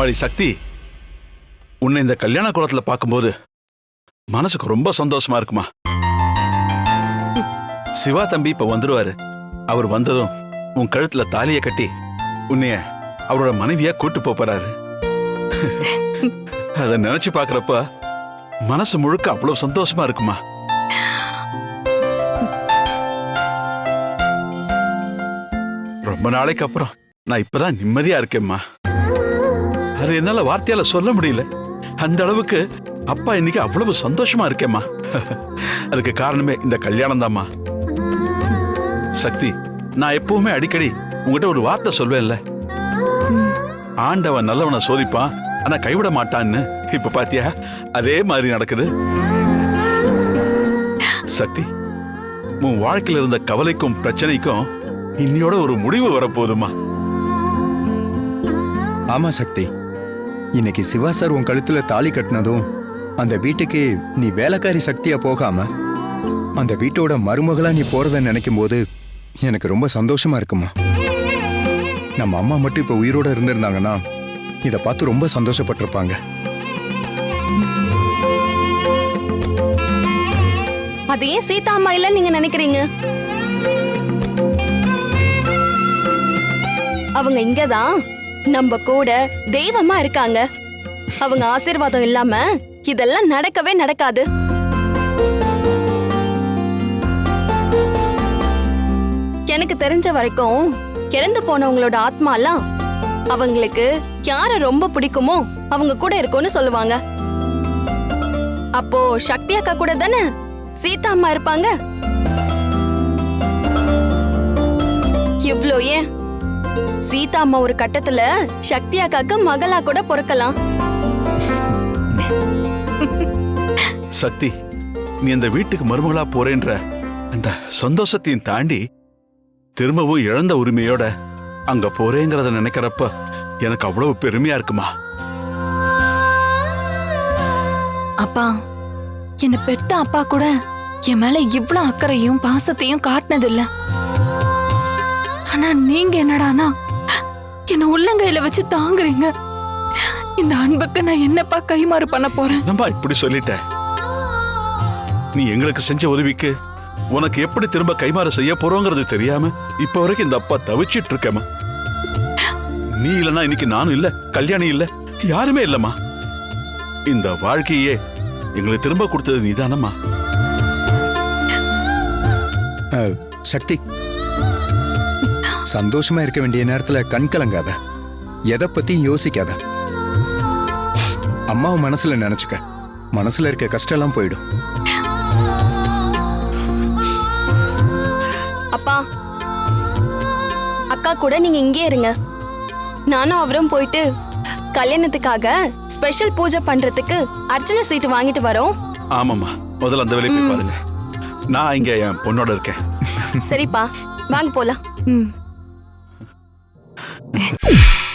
அம்மாடி சக்தி உன்னை இந்த கல்யாண குளத்துல பார்க்கும்போது மனசுக்கு ரொம்ப சந்தோஷமா இருக்குமா? சிவா தம்பி இப்ப வந்துருவாரு. அவர் வந்ததும் உன் கழுத்துல தாலியை கட்டி உன்னைய அவரோட மனைவியா கூட்டு போறாரு. அத நினைச்சு பார்க்கறப்ப மனசு முழுக்க அவ்வளவு சந்தோஷமா இருக்குமா? ரொம்ப நாளைக்கு அப்புறம் நான் இப்பதான் நிம்மதியா இருக்கேம்மா. அது என்னால வார்த்தையால சொல்ல முடியல. அந்த அளவுக்கு அப்பா இன்னைக்கு அவ்வளவு சந்தோஷமா இருக்கேம்மா. அதுக்கு காரணமே இந்த கல்யாணம் தாம்மா. சக்தி நான் எப்பவுமே அடிக்கடி உங்ககிட்ட ஒரு வார்த்தை சொல்வேன்ல. ஆண்டவன் நல்லவனை சோதிப்பான் ஆனா கைவிட மாட்டான்னு. இப்ப பாத்தியா? அதே மாதிரி நடக்குது. சக்தி உன் வாழ்க்கையில இருந்த கவலைக்கும் பிரச்சனைக்கும் இன்னையோட ஒரு முடிவு வரப்போகுதுமா ஆமா சக்தி. இன்னைக்கு சிவா சார் உன் கழுத்துல தாலி கட்டினதும் அந்த வீட்டுக்கு நீ வேலைக்காரி சக்தியா போகாம அந்த வீட்டோட மருமகளா நீ போறத நினைக்கும் போது எனக்கு ரொம்ப சந்தோஷமா இருக்குமா? நம்ம அம்மா மட்டும் இப்ப உயிரோட இருந்திருந்தாங்கன்னா இதை பார்த்து ரொம்ப சந்தோஷப்பட்டிருப்பாங்க. அது ஏன் சீதா அம்மா இல்ல நீங்க நினைக்கிறீங்க? அவங்க இங்கதான். நம்ம கூட தெய்வமா இருக்காங்க. அவங்க ஆசீர்வாதம் இல்லாம இதெல்லாம் நடக்கவே நடக்காது. எனக்கு தெரிஞ்ச வரைக்கும் இறந்து போனவங்களோட ஆத்மாலாம் அவங்களுக்கு யார ரொம்ப பிடிக்குமோ அவங்க கூட இருக்கும்னு சொல்லுவாங்க. அப்போ சக்தி அக்கா கூட தானே? சீதா அம்மா இருப்பாங்க. இவ்ளோ ஏன் சீதா அம்மா ஒரு கட்டத்துல சக்தி அக்காக்கு மகளா கூட பிறக்கலாம். சக்தி நீ அந்த வீட்டுக்கு மருமகளா போறேன்ற அந்த சந்தோஷத்தையும் தாண்டி திரும்பவும் இழந்த உரிமையோட அங்க போறேங்கிறத நினைக்கிறப்ப எனக்கு அவ்வளவு பெருமையா இருக்குமா? அப்பா என்ன பெத்த அப்பா கூட என் மேல இவ்ளோ அக்கறையும் பாசத்தையும் காட்டினதில்ல. ஆனா நீங்க என்னடானா? என்ன உள்ளங்கையில வச்சு தாங்குறீங்க. இந்த அன்புக்கு நான் என்னப்பா கைமாறு பண்ண போறேன்? நம்ம இப்படி சொல்லிட்ட? நீ எங்களுக்கு செஞ்ச உதவிக்கு உனக்கு எப்படி திரும்ப கைமாறு செய்ய போறோங்கிறது தெரியாம இப்ப வரைக்கும் இந்த அப்பா தவிச்சிட்டு இருக்கேம்மா. நீ இல்லனா இன்னைக்கு நானும் இல்ல கல்யாணி இல்ல யாருமே இல்லம்மா. இந்த வாழ்க்கையே எங்களுக்கு திரும்ப கொடுத்தது நீதானம்மா. அஹ், சக்தி சந்தோஷமா இருக்க வேண்டிய நேரத்துல கண் கலங்காத. எதை பத்தியும் யோசிக்காத. அம்மாவை மனசுல நினைச்சுக்க. மனசுல இருக்க கஷ்டம் எல்லாம் போயிடும். அப்பா அக்கா கூட நீங்க இங்கே இருங்க. நானும் அவரும் போயிட்டு கல்யாணத்துக்காக ஸ்பெஷல் பூஜை பண்றதுக்கு அர்ச்சனை சீட்டு வாங்கிட்டு வரோம். ஆமாம்மா. முதல்ல அந்த வேலையை போய் பாருங்க. நான் இங்க என் பொண்ணோட இருக்கேன். சரிப்பா வாங்க போலாம். ம். Yeah.